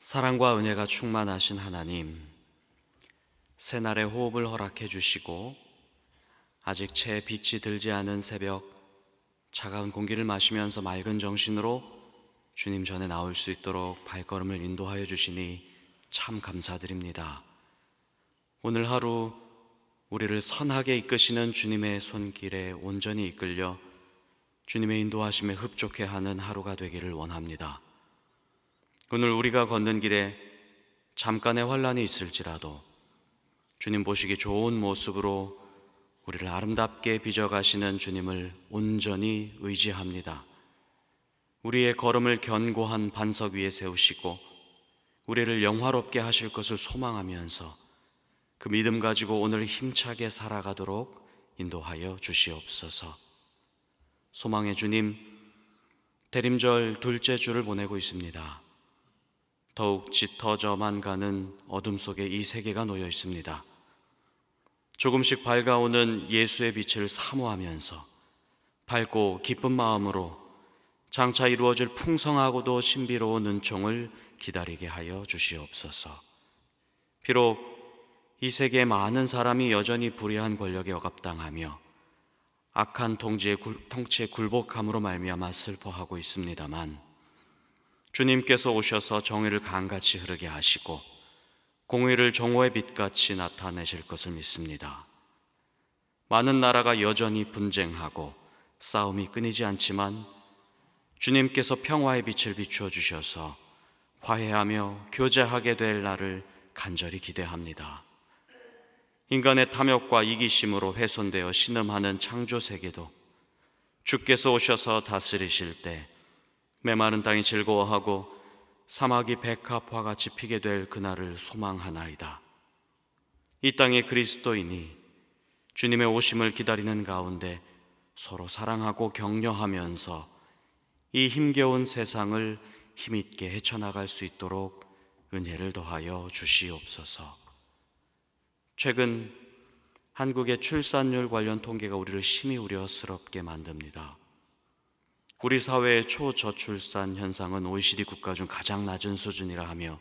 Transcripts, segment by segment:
사랑과 은혜가 충만하신 하나님, 새날의 호흡을 허락해 주시고 아직 채 빛이 들지 않은 새벽 차가운 공기를 마시면서 맑은 정신으로 주님 전에 나올 수 있도록 발걸음을 인도하여 주시니 참 감사드립니다. 오늘 하루 우리를 선하게 이끄시는 주님의 손길에 온전히 이끌려 주님의 인도하심에 흡족해 하는 하루가 되기를 원합니다. 오늘 우리가 걷는 길에 잠깐의 환란이 있을지라도 주님 보시기 좋은 모습으로 우리를 아름답게 빚어 가시는 주님을 온전히 의지합니다. 우리의 걸음을 견고한 반석 위에 세우시고 우리를 영화롭게 하실 것을 소망하면서 그 믿음 가지고 오늘 힘차게 살아가도록 인도하여 주시옵소서. 소망의 주님, 대림절 둘째 주를 보내고 있습니다. 더욱 짙어져만 가는 어둠 속에 이 세계가 놓여 있습니다. 조금씩 밝아오는 예수의 빛을 사모하면서 밝고 기쁜 마음으로 장차 이루어질 풍성하고도 신비로운 은총을 기다리게 하여 주시옵소서. 비록 이 세계에 많은 사람이 여전히 불의한 권력에 억압당하며 악한 통치의 굴복함으로 말미암아 슬퍼하고 있습니다만 주님께서 오셔서 정의를 강같이 흐르게 하시고 공의를 정오의 빛같이 나타내실 것을 믿습니다. 많은 나라가 여전히 분쟁하고 싸움이 끊이지 않지만 주님께서 평화의 빛을 비추어 주셔서 화해하며 교제하게 될 날을 간절히 기대합니다. 인간의 탐욕과 이기심으로 훼손되어 신음하는 창조 세계도 주께서 오셔서 다스리실 때 메마른 땅이 즐거워하고 사막이 백합화 같이 피게 될 그날을 소망하나이다. 이 땅의 그리스도인이 주님의 오심을 기다리는 가운데 서로 사랑하고 격려하면서 이 힘겨운 세상을 힘있게 헤쳐나갈 수 있도록 은혜를 더하여 주시옵소서. 최근 한국의 출산율 관련 통계가 우리를 심히 우려스럽게 만듭니다. 우리 사회의 초저출산 현상은 OECD 국가 중 가장 낮은 수준이라 하며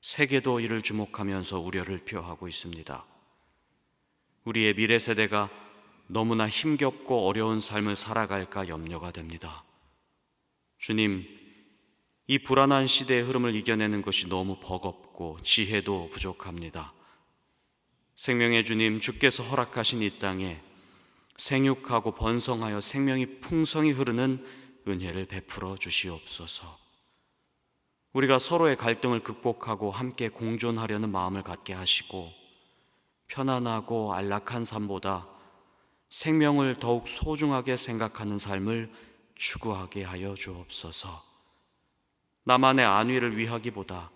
세계도 이를 주목하면서 우려를 표하고 있습니다. 우리의 미래 세대가 너무나 힘겹고 어려운 삶을 살아갈까 염려가 됩니다. 주님, 이 불안한 시대의 흐름을 이겨내는 것이 너무 버겁고 지혜도 부족합니다. 생명의 주님, 주께서 허락하신 이 땅에 생육하고 번성하여 생명이 풍성히 흐르는 은혜를 베풀어 주시옵소서. 우리가 서로의 갈등을 극복하고 함께 공존하려는 마음을 갖게 하시고 편안하고 안락한 삶보다 생명을 더욱 소중하게 생각하는 삶을 추구하게 하여 주옵소서. 나만의 안위를 위하기보다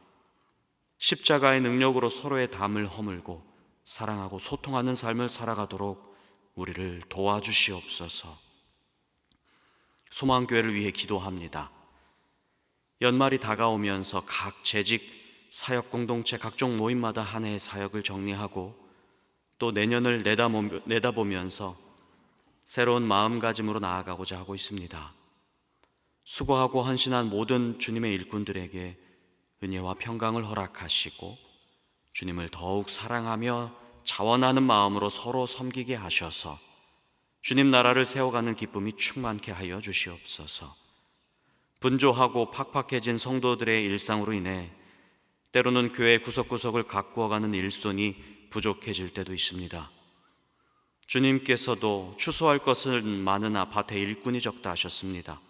십자가의 능력으로 서로의 담을 허물고 사랑하고 소통하는 삶을 살아가도록 우리를 도와주시옵소서. 소망교회를 위해 기도합니다. 연말이 다가오면서 각 재직, 사역 공동체 각종 모임마다 한 해의 사역을 정리하고 또 내년을 내다보면서 새로운 마음가짐으로 나아가고자 하고 있습니다. 수고하고 헌신한 모든 주님의 일꾼들에게 은혜와 평강을 허락하시고 주님을 더욱 사랑하며 자원하는 마음으로 서로 섬기게 하셔서 주님 나라를 세워가는 기쁨이 충만케 하여 주시옵소서. 분조하고 팍팍해진 성도들의 일상으로 인해 때로는 교회 구석구석을 가꾸어가는 일손이 부족해질 때도 있습니다. 주님께서도 추수할 것은 많으나 밭에 일꾼이 적다 하셨습니다.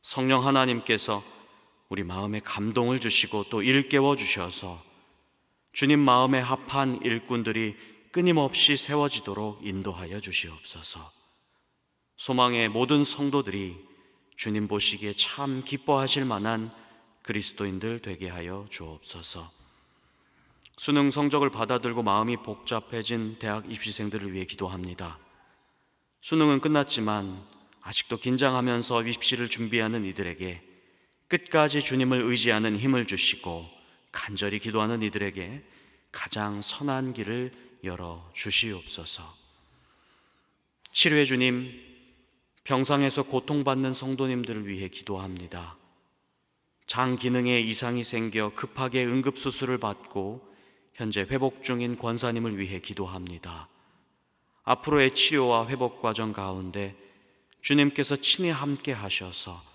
성령 하나님께서 우리 마음에 감동을 주시고 또 일깨워 주셔서 주님 마음에 합한 일꾼들이 끊임없이 세워지도록 인도하여 주시옵소서. 소망의 모든 성도들이 주님 보시기에 참 기뻐하실 만한 그리스도인들 되게 하여 주옵소서. 수능 성적을 받아들고 마음이 복잡해진 대학 입시생들을 위해 기도합니다. 수능은 끝났지만 아직도 긴장하면서 입시를 준비하는 이들에게 끝까지 주님을 의지하는 힘을 주시고 간절히 기도하는 이들에게 가장 선한 길을 열어 주시옵소서. 치료해 주님, 병상에서 고통받는 성도님들을 위해 기도합니다. 장 기능에 이상이 생겨 급하게 응급 수술을 받고 현재 회복 중인 권사님을 위해 기도합니다. 앞으로의 치료와 회복 과정 가운데 주님께서 친히 함께 하셔서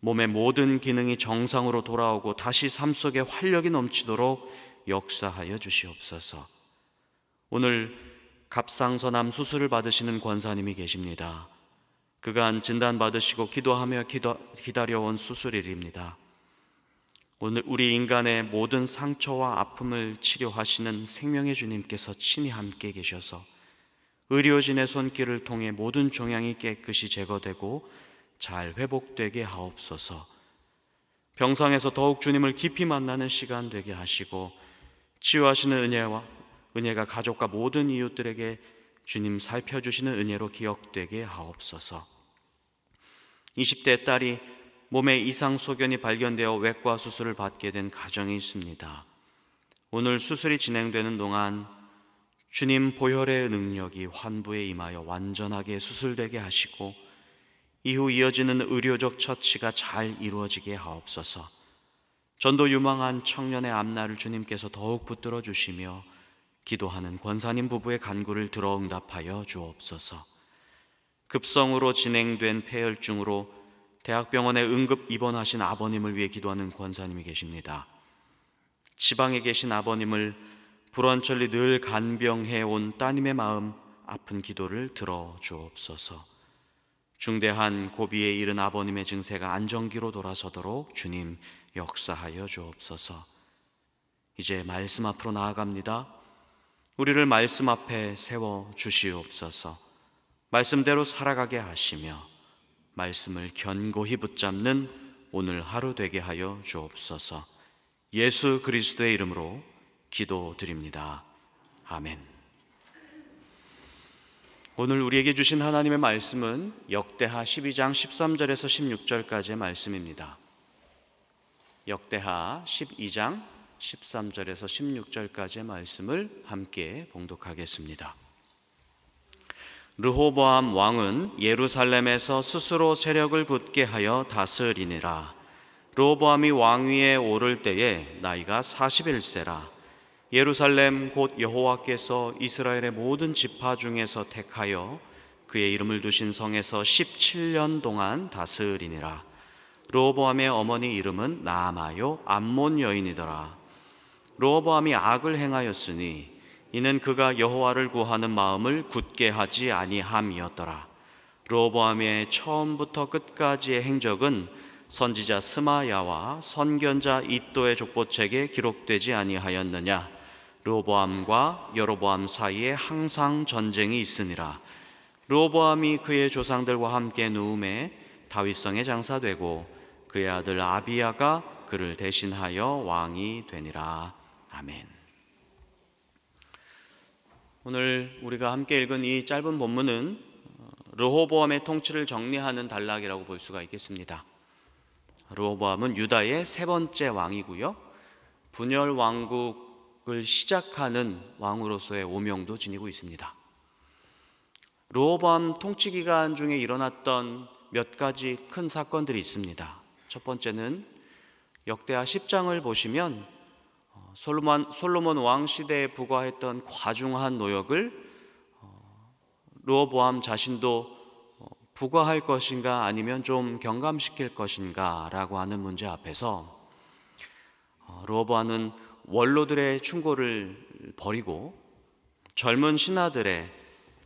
몸의 모든 기능이 정상으로 돌아오고 다시 삶 속에 활력이 넘치도록 역사하여 주시옵소서. 오늘 갑상선암 수술을 받으시는 권사님이 계십니다. 그간 진단 받으시고 기도하며 기도, 기다려온 수술일입니다. 오늘 우리 인간의 모든 상처와 아픔을 치료하시는 생명의 주님께서 친히 함께 계셔서 의료진의 손길을 통해 모든 종양이 깨끗이 제거되고 잘 회복되게 하옵소서. 병상에서 더욱 주님을 깊이 만나는 시간 되게 하시고 치유하시는 은혜와 은혜가 가족과 모든 이웃들에게 주님 살펴주시는 은혜로 기억되게 하옵소서. 20대 딸이 몸에 이상 소견이 발견되어 외과 수술을 받게 된 가정이 있습니다. 오늘 수술이 진행되는 동안 주님 보혈의 능력이 환부에 임하여 완전하게 수술되게 하시고 이후 이어지는 의료적 처치가 잘 이루어지게 하옵소서. 전도 유망한 청년의 앞날을 주님께서 더욱 붙들어 주시며 기도하는 권사님 부부의 간구를 들어 응답하여 주옵소서. 급성으로 진행된 폐혈증으로 대학병원에 응급 입원하신 아버님을 위해 기도하는 권사님이 계십니다. 지방에 계신 아버님을 불원천리 늘 간병해 온 따님의 마음 아픈 기도를 들어 주옵소서. 중대한 고비에 이른 아버님의 증세가 안정기로 돌아서도록 주님 역사하여 주옵소서. 이제 말씀 앞으로 나아갑니다. 우리를 말씀 앞에 세워 주시옵소서. 말씀대로 살아가게 하시며 말씀을 견고히 붙잡는 오늘 하루 되게 하여 주옵소서. 예수 그리스도의 이름으로 기도드립니다. 아멘. 오늘 우리에게 주신 하나님의 말씀은 역대하 12장 13절에서 16절까지의 말씀입니다. 역대하 12장 13절에서 16절까지의 말씀을 함께 봉독하겠습니다. 르호보암 왕은 예루살렘에서 스스로 세력을 굳게 하여 다스리니라. 르호보암이 왕위에 오를 때에 나이가 41세라. 예루살렘 곧 여호와께서 이스라엘의 모든 지파 중에서 택하여 그의 이름을 두신 성에서 17년 동안 다스리니라. 르호보암의 어머니 이름은 나아마요 암몬 여인이더라. 르호보암이 악을 행하였으니 이는 그가 여호와를 구하는 마음을 굳게 하지 아니함이었더라. 르호보암의 처음부터 끝까지의 행적은 선지자 스마야와 선견자 이또의 족보책에 기록되지 아니하였느냐? 르호보암과 여로보암 사이에 항상 전쟁이 있으니라. 르호보암이 그의 조상들과 함께 누움에 다윗성에 장사되고 그의 아들 아비야가 그를 대신하여 왕이 되니라. 아멘. 오늘 우리가 함께 읽은 이 짧은 본문은 르호보암의 통치를 정리하는 단락이라고 볼 수가 있겠습니다. 르호보암은 유다의 세 번째 왕이고요. 분열 왕국 을 시작하는 왕으로서의 오명도 지니고 있습니다. 르호보암 통치 기간 중에 일어났던 몇 가지 큰 사건들이 있습니다. 첫 번째는 역대하 10장을 보시면 솔로몬, 솔로몬 왕 시대에 부과했던 과중한 노역을 르호보암 자신도 어, 부과할 것인가 아니면 좀 경감시킬 것인가라고 하는 문제 앞에서 어, 르호보암은 원로들의 충고를 버리고 젊은 신하들의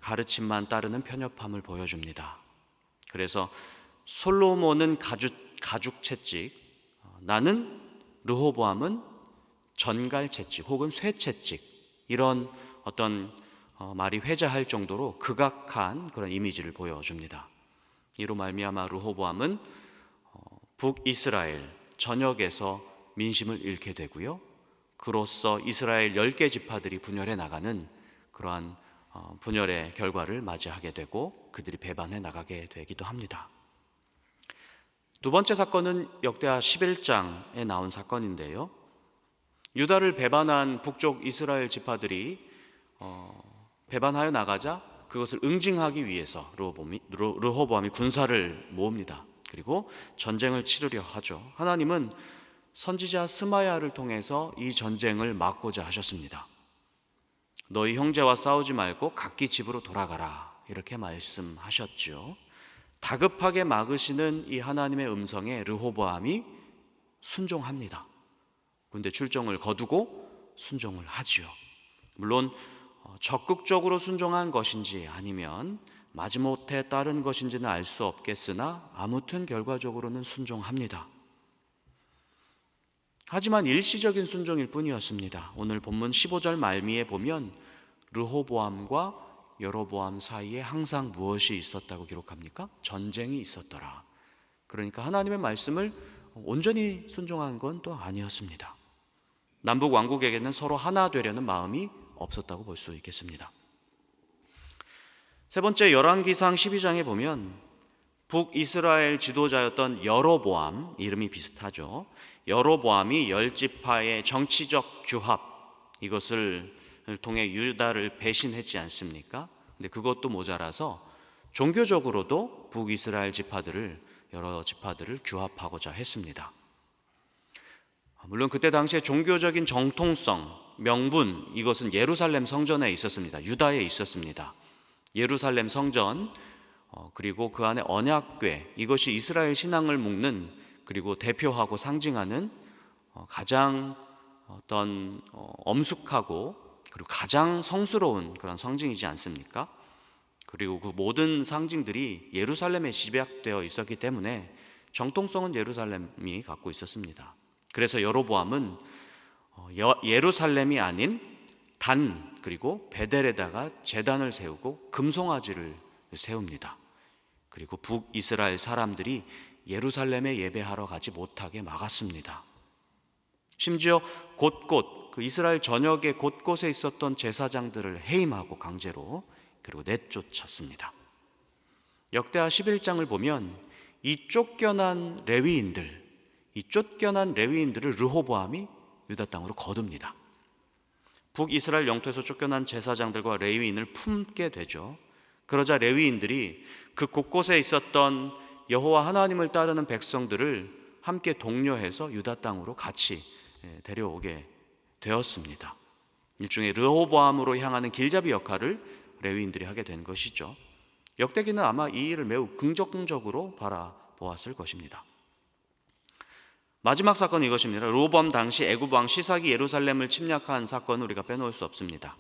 가르침만 따르는 편협함을 보여줍니다. 그래서 솔로몬은 가죽 가죽 채찍, 어, 나는 르호보암은 전갈 채찍 혹은 쇠 채찍 이런 어떤 어, 말이 회자할 정도로 극악한 그런 이미지를 보여줍니다. 이로 말미암아 르호보암은 어, 북이스라엘 전역에서 민심을 잃게 되고요. 그로써 이스라엘 열개 지파들이 분열해 나가는 그러한 어, 분열의 결과를 맞이하게 되고 그들이 배반해 나가게 되기도 합니다. 두 번째 사건은 역대하 11장에 나온 사건인데요. 유다를 배반한 북쪽 이스라엘 지파들이 어, 배반하여 나가자 그것을 응징하기 위해서 르호보암이 군사를 모읍니다. 그리고 전쟁을 치르려 하죠. 하나님은 선지자 스마야를 통해서 이 전쟁을 막고자 하셨습니다. 너희 형제와 싸우지 말고 각기 집으로 돌아가라. 이렇게 말씀하셨죠. 다급하게 막으시는 이 하나님의 음성에 르호보암이 순종합니다. 근데 출정을 거두고 순종을 하지요. 물론 어, 적극적으로 순종한 것인지 아니면 마지못해 따른 것인지는 알 수 없겠으나 아무튼 결과적으로는 순종합니다. 하지만 일시적인 순종일 뿐이었습니다. 오늘 본문 15절 말미에 보면 르호보암과 여로보암 사이에 항상 무엇이 있었다고 기록합니까? 전쟁이 있었더라. 그러니까 하나님의 말씀을 온전히 순종한 건 또 아니었습니다. 남북 왕국에게는 서로 하나 되려는 마음이 없었다고 볼 수 있겠습니다. 세 번째 열왕기상 12장에 보면 북이스라엘 지도자였던 여로보암 이름이 비슷하죠. 여로보암이 열 지파의 정치적 규합 이것을 통해 유다를 배신했지 않습니까? 근데 그것도 모자라서 종교적으로도 북이스라엘 지파들을 여러 지파들을 규합하고자 했습니다. 물론 그때 당시에 종교적인 정통성, 명분 이것은 예루살렘 성전에 있었습니다. 유다에 있었습니다. 예루살렘 성전 어, 그리고 그 안에 언약궤 이것이 이스라엘 신앙을 묶는 그리고 대표하고 상징하는 어, 가장 어떤 어, 엄숙하고 그리고 가장 성스러운 그런 상징이지 않습니까? 그리고 그 모든 상징들이 예루살렘에 집약되어 있었기 때문에 정통성은 예루살렘이 갖고 있었습니다. 그래서 여로보암은 어, 여- 예루살렘이 아닌 단 그리고 베델에다가 제단을 세우고 금송아지를 세웁니다. 그리고 북이스라엘 사람들이 예루살렘에 예배하러 가지 못하게 막았습니다. 심지어 곳곳 그 이스라엘 전역의 곳곳에 있었던 제사장들을 해임하고 강제로 그리고 내쫓았습니다. 역대하 11장을 보면 이 쫓겨난 레위인들, 이 쫓겨난 레위인들을 르호보암이 유다 땅으로 거둡니다. 북이스라엘 영토에서 쫓겨난 제사장들과 레위인을 품게 되죠. 그러자 레위인들이 그 곳곳에 있었던 여호와 하나님을 따르는 백성들을 함께 독려해서 유다 땅으로 같이 예, 데려오게 되었습니다. 일종의 르호보암으로 향하는 길잡이 역할을 레위인들이 하게 된 것이죠. 역대기는 아마 이 일을 매우 긍정적으로 바라보았을 것입니다. 마지막 사건은 이것입니다. 르호보암 당시 애굽 왕 시삭이 예루살렘을 침략한 사건을 우리가 빼놓을 수 없습니다.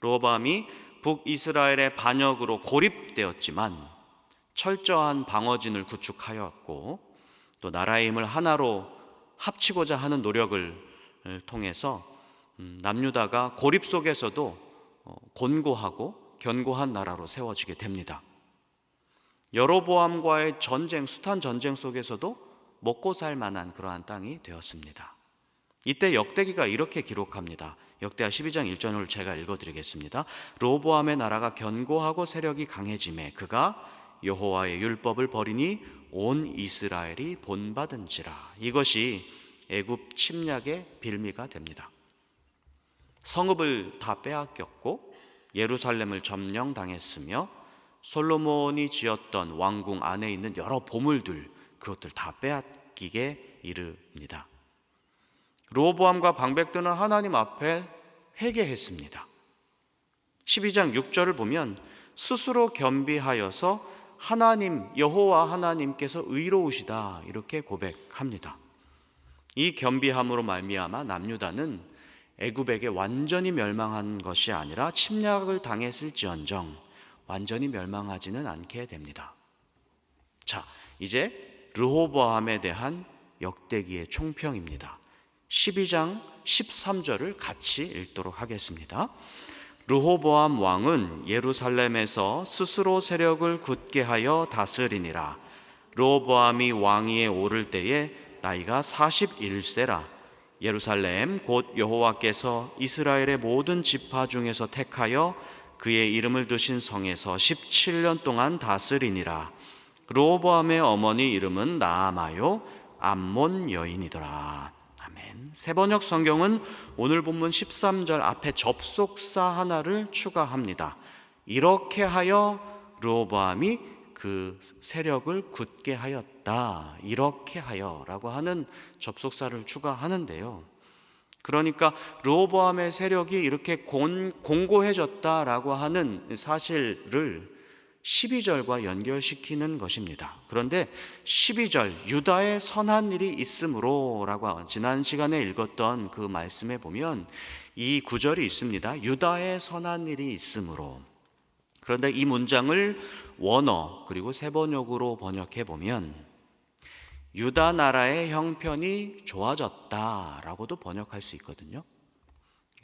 르호보암이 북이스라엘의 반역으로 고립되었지만 철저한 방어진을 구축하였고 또 나라의 힘을 하나로 합치고자 하는 노력을 통해서 음, 남유다가 고립 속에서도 어, 곤고하고 견고한 나라로 세워지게 됩니다. 여로보암과의 전쟁, 숱한 전쟁 속에서도 먹고 살 만한 그러한 땅이 되었습니다. 이때 역대기가 이렇게 기록합니다. 역대하 12장 1절을 제가 읽어드리겠습니다. 로보암의 나라가 견고하고 세력이 강해짐에 그가 여호와의 율법을 버리니 온 이스라엘이 본받은지라. 이것이 애굽 침략의 빌미가 됩니다. 성읍을 다 빼앗겼고 예루살렘을 점령당했으며 솔로몬이 지었던 왕궁 안에 있는 여러 보물들 그것들 다 빼앗기게 이릅니다. 로보암과 방백들은 하나님 앞에 회개했습니다. 12장 6절을 보면 스스로 겸비하여서 하나님 여호와 하나님께서 의로우시다 이렇게 고백합니다. 이 겸비함으로 말미암아 남유다는 애굽에게 완전히 멸망한 것이 아니라 침략을 당했을지언정 완전히 멸망하지는 않게 됩니다. 자, 이제 르호보암에 대한 역대기의 총평입니다. 12장 13절을 같이 읽도록 하겠습니다. 르호보암 왕은 예루살렘에서 스스로 세력을 굳게 하여 다스리니라. 르호보암이 왕위에 오를 때에 나이가 41세라. 예루살렘 곧 여호와께서 이스라엘의 모든 지파 중에서 택하여 그의 이름을 두신 성에서 17년 동안 다스리니라. 르호보암의 어머니 이름은 나아마요 암몬 여인이더라. 세번역 성경은 오늘 본문 13절 앞에 접속사 하나를 추가합니다. 이렇게 하여 르호보암이 그 세력을 굳게 하였다. 이렇게 하여라고 하는 접속사를 추가하는데요. 그러니까 르호보암의 세력이 이렇게 곤, 공고해졌다라고 하는 사실을 12절과 연결시키는 것입니다. 그런데 12절 유다의 선한 일이 있으므로라고 지난 시간에 읽었던 그 말씀에 보면 이 구절이 있습니다. 유다의 선한 일이 있으므로 그런데 이 문장을 원어 그리고 세번역으로 번역해 보면 유다 나라의 형편이 좋아졌다라고도 번역할 수 있거든요.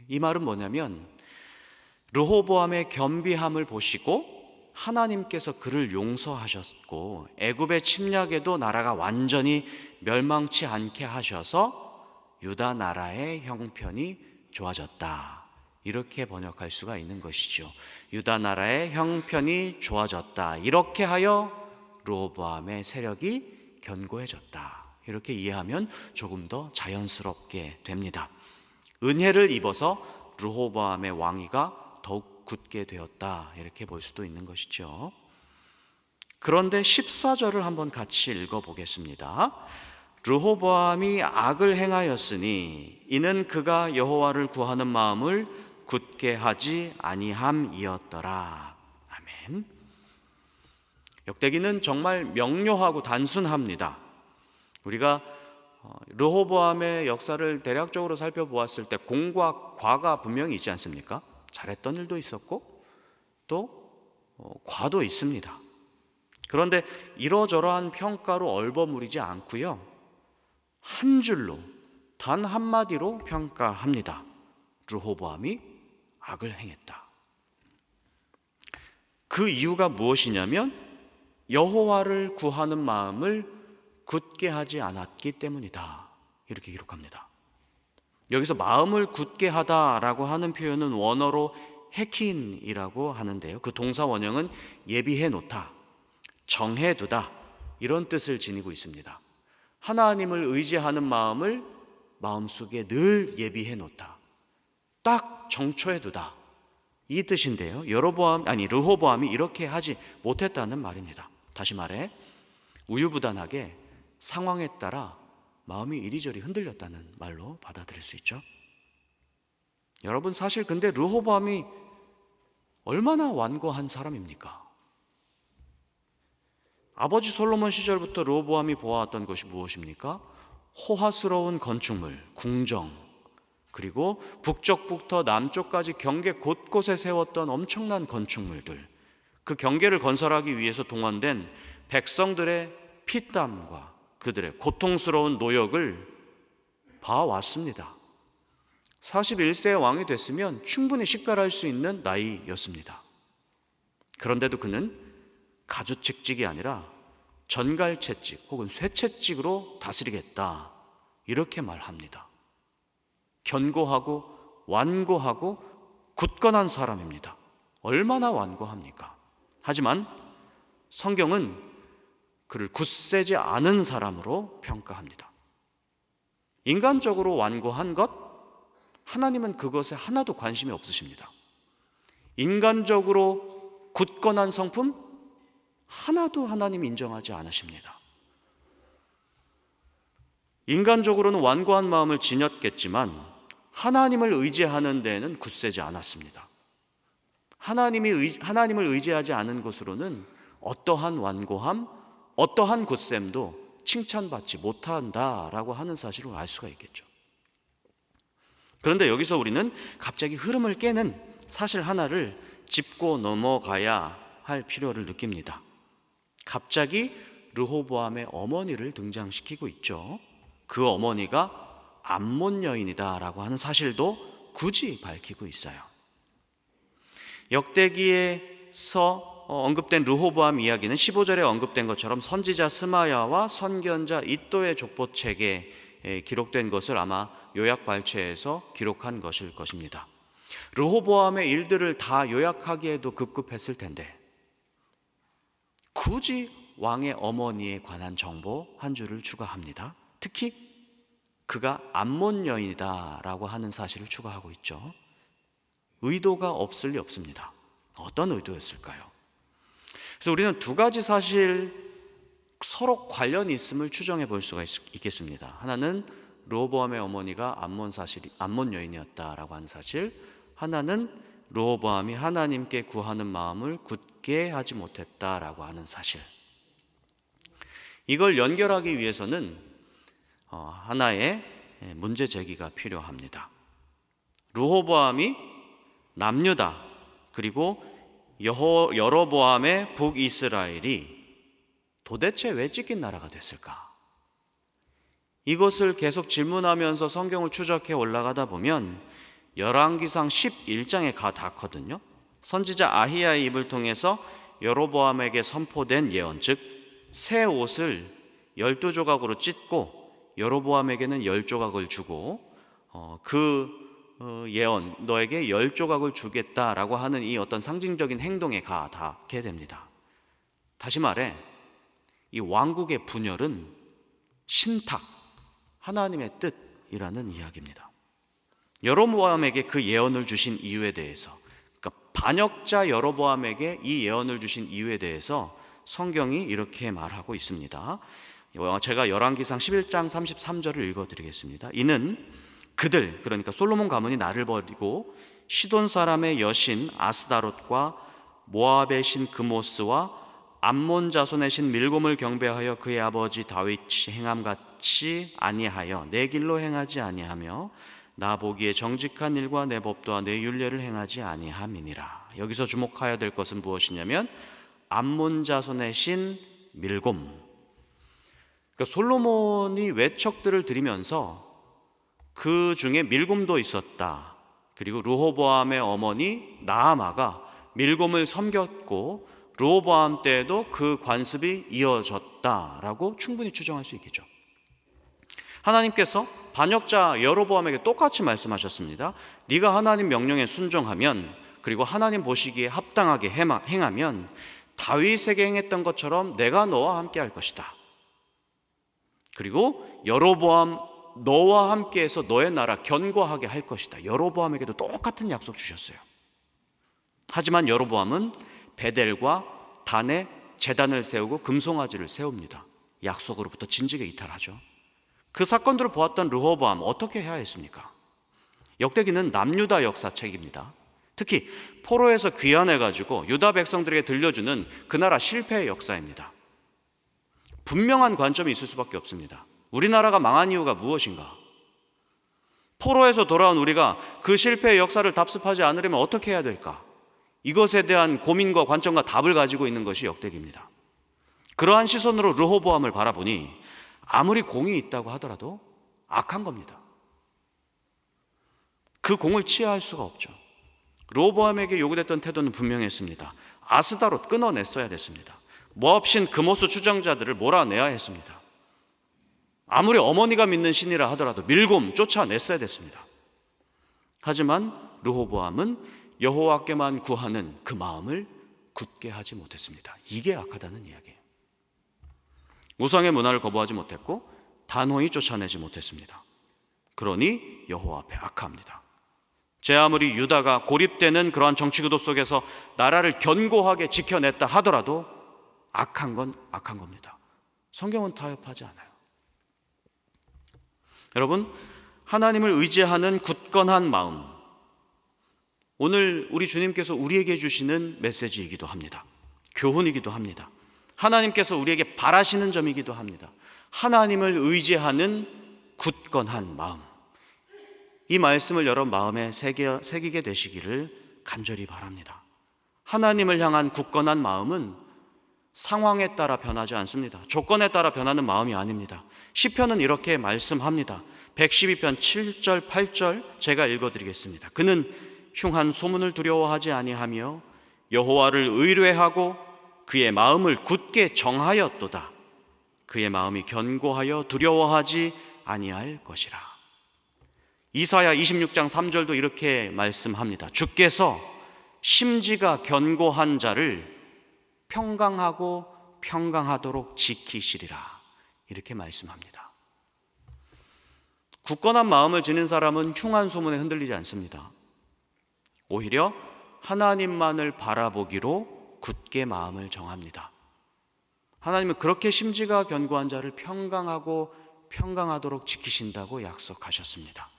이 말은 뭐냐면 르호보암의 겸비함을 보시고 하나님께서 그를 용서하셨고 애굽의 침략에도 나라가 완전히 멸망치 않게 하셔서 유다 나라의 형편이 좋아졌다. 이렇게 번역할 수가 있는 것이죠. 유다 나라의 형편이 좋아졌다. 이렇게 하여 르호보암의 세력이 견고해졌다. 이렇게 이해하면 조금 더 자연스럽게 됩니다. 은혜를 입어서 르호보암의 왕위가 더욱 굳게 되었다. 이렇게 볼 수도 있는 것이죠. 그런데 14절을 한번 같이 읽어 보겠습니다. 르호보암이 악을 행하였으니 이는 그가 여호와를 구하는 마음을 굳게 하지 아니함이었더라. 아멘. 역대기는 정말 명료하고 단순합니다. 우리가 어, 르호보암의 역사를 대략적으로 살펴보았을 때 공과 과가 분명히 있지 않습니까? 잘했던 일도 있었고 또 어, 과도 있습니다. 그런데 이러저러한 평가로 얼버무리지 않고요. 한 줄로 단 한마디로 평가합니다. 르호보암이 악을 행했다. 그 이유가 무엇이냐면 여호와를 구하는 마음을 굳게 하지 않았기 때문이다. 이렇게 기록합니다. 여기서 마음을 굳게 하다라고 하는 표현은 원어로 해킨이라고 하는데요. 그 동사 원형은 예비해 놓다, 정해 두다 이런 뜻을 지니고 있습니다. 하나님을 의지하는 마음을 마음속에 늘 예비해 놓다. 딱 정초해 두다. 이 뜻인데요. 여로보암 아니 르호보암이 이렇게 하지 못했다는 말입니다. 다시 말해 우유부단하게 상황에 따라 마음이 이리저리 흔들렸다는 말로 받아들일 수 있죠. 여러분 사실 근데 르호보암이 얼마나 완고한 사람입니까? 아버지 솔로몬 시절부터 르호보암이 보아왔던 것이 무엇입니까? 호화스러운 건축물, 궁정, 그리고 북쪽부터 남쪽까지 경계 곳곳에 세웠던 엄청난 건축물들, 그 경계를 건설하기 위해서 동원된 백성들의 피땀과 그들의 고통스러운 노역을 봐왔습니다. 41세의 왕이 됐으면 충분히 식별할 수 있는 나이였습니다. 그런데도 그는 가주책직이 아니라 전갈채찍 혹은 쇠채찍으로 다스리겠다. 이렇게 말합니다. 견고하고 완고하고 굳건한 사람입니다. 얼마나 완고합니까? 하지만 성경은 그를 굳세지 않은 사람으로 평가합니다. 인간적으로 완고한 것, 하나님은 그것에 하나도 관심이 없으십니다. 인간적으로 굳건한 성품, 하나도 하나님 인정하지 않으십니다. 인간적으로는 완고한 마음을 지녔겠지만 하나님을 의지하는 데에는 굳세지 않았습니다. 하나님이 의, 하나님을 의지하지 않은 것으로는 어떠한 완고함, 어떠한 굳셈도 칭찬받지 못한다라고 하는 사실을 알 수가 있겠죠. 그런데 여기서 우리는 갑자기 흐름을 깨는 사실 하나를 짚고 넘어가야 할 필요를 느낍니다. 갑자기 르호보암의 어머니를 등장시키고 있죠. 그 어머니가 암몬 여인이다라고 하는 사실도 굳이 밝히고 있어요. 역대기에서 언급된 르호보암 이야기는 15절에 언급된 것처럼 선지자 스마야와 선견자 이또의 족보책에 기록된 것을 아마 요약 발췌해서 기록한 것일 것입니다. 르호보암의 일들을 다 요약하기에도 급급했을 텐데 굳이 왕의 어머니에 관한 정보 한 줄을 추가합니다. 특히 그가 암몬 여인이다라고 하는 사실을 추가하고 있죠. 의도가 없을 리 없습니다. 어떤 의도였을까요? 그래서 우리는 두 가지 사실 서로 관련이 있음을 추정해 볼 수가 있, 겠습니다 하나는 르호보암의 어머니가 암몬 사실이 암몬 여인이었다라고 하는 사실, 하나는 르호보암이 하나님께 구하는 마음을 굳게 하지 못했다라고 하는 사실. 이걸 연결하기 위해서는 어, 하나의 문제 제기가 필요합니다. 르호보암이 남유다 그리고 여호, 여로보암의 북이스라엘이 도대체 왜 찢긴 나라가 됐을까? 이것을 계속 질문하면서 성경을 추적해 올라가다 보면 열왕기상 11장에 가 닿거든요. 선지자 아히야의 입을 통해서 여로보암에게 선포된 예언, 즉 새 옷을 열두 조각으로 찢고 여로보암에게는 열 조각을 주고 어, 그 어, 예언 너에게 열 조각을 주겠다라고 하는 이 어떤 상징적인 행동에 가 닿게 됩니다. 다시 말해 이 왕국의 분열은 신탁 하나님의 뜻이라는 이야기입니다. 여로보암에게 그 예언을 주신 이유에 대해서 그러니까 반역자 여로보암에게 이 예언을 주신 이유에 대해서 성경이 이렇게 말하고 있습니다. 제가 열왕기상 11장 33절을 읽어 드리겠습니다. 이는 그들 그러니까 솔로몬 가문이 나를 버리고 시돈 사람의 여신 아스다롯과 모압의 신 그모스와 암몬 자손의 신 밀곰을 경배하여 그의 아버지 다윗이 행함 같이 아니하여 내 길로 행하지 아니하며 나 보기에 정직한 일과 내 법도와 내 율례를 행하지 아니함이니라. 여기서 주목하여야 될 것은 무엇이냐면 암몬 자손의 신 밀곰. 그러니까 솔로몬이 외척들을 드리면서 그 중에 밀곰도 있었다. 그리고 르호보암의 어머니 나아마가 밀곰을 섬겼고 르호보암 때에도 그 관습이 이어졌다라고 충분히 추정할 수 있겠죠. 하나님께서 반역자 여로보암에게 똑같이 말씀하셨습니다. 네가 하나님 명령에 순종하면 그리고 하나님 보시기에 합당하게 행하면 다윗에게 행했던 것처럼 내가 너와 함께 할 것이다. 그리고 여로보암 너와 함께해서 너의 나라 견고하게 할 것이다. 여로보암에게도 똑같은 약속 주셨어요. 하지만 여로보암은 베델과 단에 재단을 세우고 금송아지를 세웁니다. 약속으로부터 진직에 이탈하죠. 그 사건들을 보았던 르호보암 어떻게 해야 했습니까? 역대기는 남유다 역사책입니다. 특히 포로에서 귀환해 가지고 유다 백성들에게 들려주는 그 나라 실패의 역사입니다. 분명한 관점이 있을 수밖에 없습니다. 우리나라가 망한 이유가 무엇인가? 포로에서 돌아온 우리가 그 실패의 역사를 답습하지 않으려면 어떻게 해야 될까? 이것에 대한 고민과 관점과 답을 가지고 있는 것이 역대기입니다. 그러한 시선으로 르호보암을 바라보니 아무리 공이 있다고 하더라도 악한 겁니다. 그 공을 치하할 수가 없죠. 로보암에게 요구됐던 태도는 분명했습니다. 아스다로 끊어냈어야 됐습니다. 모압신 금호수 추정자들을 몰아내야 했습니다. 아무리 어머니가 믿는 신이라 하더라도 밀곰 쫓아냈어야 됐습니다. 하지만 르호보암은 여호와께만 구하는 그 마음을 굳게 하지 못했습니다. 이게 악하다는 이야기예요. 우상의 문화를 거부하지 못했고 단호히 쫓아내지 못했습니다. 그러니 여호와 앞에 악합니다. 제 아무리 유다가 고립되는 그러한 정치 구도 속에서 나라를 견고하게 지켜냈다 하더라도 악한 건 악한 겁니다. 성경은 타협하지 않아요. 여러분, 하나님을 의지하는 굳건한 마음. 오늘 우리 주님께서 우리에게 주시는 메시지이기도 합니다. 교훈이기도 합니다. 하나님께서 우리에게 바라시는 점이기도 합니다. 하나님을 의지하는 굳건한 마음. 이 말씀을 여러 마음에 새겨, 새기게 되시기를 간절히 바랍니다. 하나님을 향한 굳건한 마음은 상황에 따라 변하지 않습니다. 조건에 따라 변하는 마음이 아닙니다. 시편은 이렇게 말씀합니다. 112편 7절 8절 제가 읽어 드리겠습니다. 그는 흉한 소문을 두려워하지 아니하며 여호와를 의뢰하고 그의 마음을 굳게 정하였도다. 그의 마음이 견고하여 두려워하지 아니할 것이라. 이사야 26장 3절도 이렇게 말씀합니다. 주께서 심지가 견고한 자를 평강하고 평강하도록 지키시리라. 이렇게 말씀합니다. 굳건한 마음을 지닌 사람은 흉한 소문에 흔들리지 않습니다. 오히려 하나님만을 바라보기로 굳게 마음을 정합니다. 하나님은 그렇게 심지가 견고한 자를 평강하고 평강하도록 지키신다고 약속하셨습니다.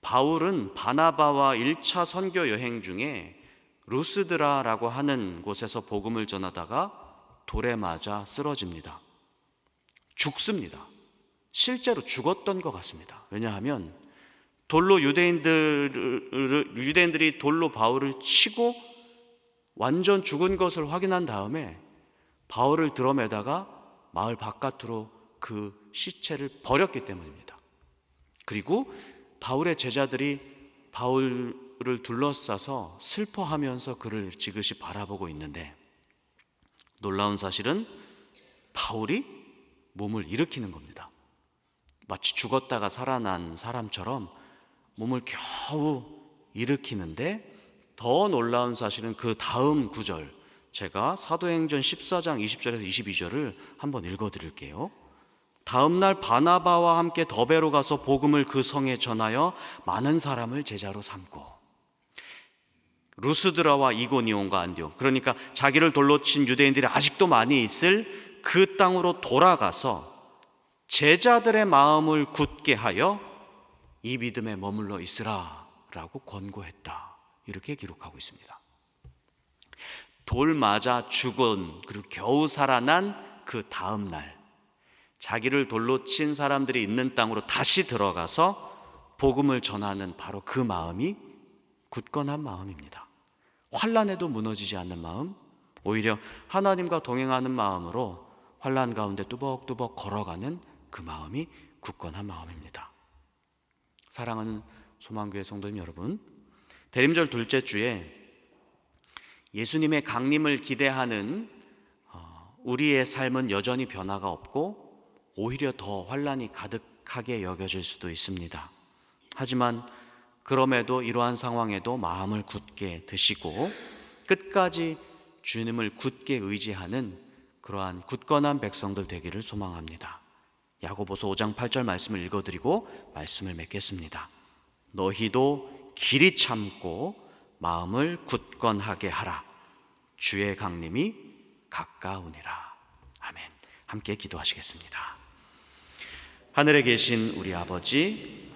바울은 바나바와 1차 선교 여행 중에 루스드라라고 하는 곳에서 복음을 전하다가 돌에 맞아 쓰러집니다. 죽습니다. 실제로 죽었던 것 같습니다. 왜냐하면 돌로 유대인들 유대인들이 돌로 바울을 치고 완전 죽은 것을 확인한 다음에 바울을 들어매다가 마을 바깥으로 그 시체를 버렸기 때문입니다. 그리고 바울의 제자들이 바울 을 둘러싸서 슬퍼하면서 그를 지그시 바라보고 있는데 놀라운 사실은 바울이 몸을 일으키는 겁니다. 마치 죽었다가 살아난 사람처럼 몸을 겨우 일으키는데 더 놀라운 사실은 그 다음 구절 제가 사도행전 14장 20절에서 22절을 한번 읽어 드릴게요. 다음 날 바나바와 함께 더베로 가서 복음을 그 성에 전하여 많은 사람을 제자로 삼고 루스드라와 이고니온과 안디옥 그러니까 자기를 돌로 친 유대인들이 아직도 많이 있을 그 땅으로 돌아가서 제자들의 마음을 굳게 하여 이 믿음에 머물러 있으라라고 권고했다. 이렇게 기록하고 있습니다. 돌 맞아 죽은 그리고 겨우 살아난 그 다음 날 자기를 돌로 친 사람들이 있는 땅으로 다시 들어가서 복음을 전하는 바로 그 마음이 굳건한 마음입니다. 환란에도 무너지지 않는 마음, 오히려 하나님과 동행하는 마음으로 환란 가운데 뚜벅뚜벅 걸어가는 그 마음이 굳건한 마음입니다. 사랑하는 소망교회 성도님 여러분, 대림절 둘째 주에 예수님의 강림을 기대하는 어, 우리의 삶은 여전히 변화가 없고 오히려 더 환란이 가득하게 여겨질 수도 있습니다. 하지만 그럼에도 이러한 상황에도 마음을 굳게 드시고 끝까지 주님을 굳게 의지하는 그러한 굳건한 백성들 되기를 소망합니다. 야고보서 5장 8절 말씀을 읽어드리고 말씀을 맺겠습니다. 너희도 길이 참고 마음을 굳건하게 하라. 주의 강림이 가까우니라. 아멘. 함께 기도하시겠습니다. 하늘에 계신 우리 아버지,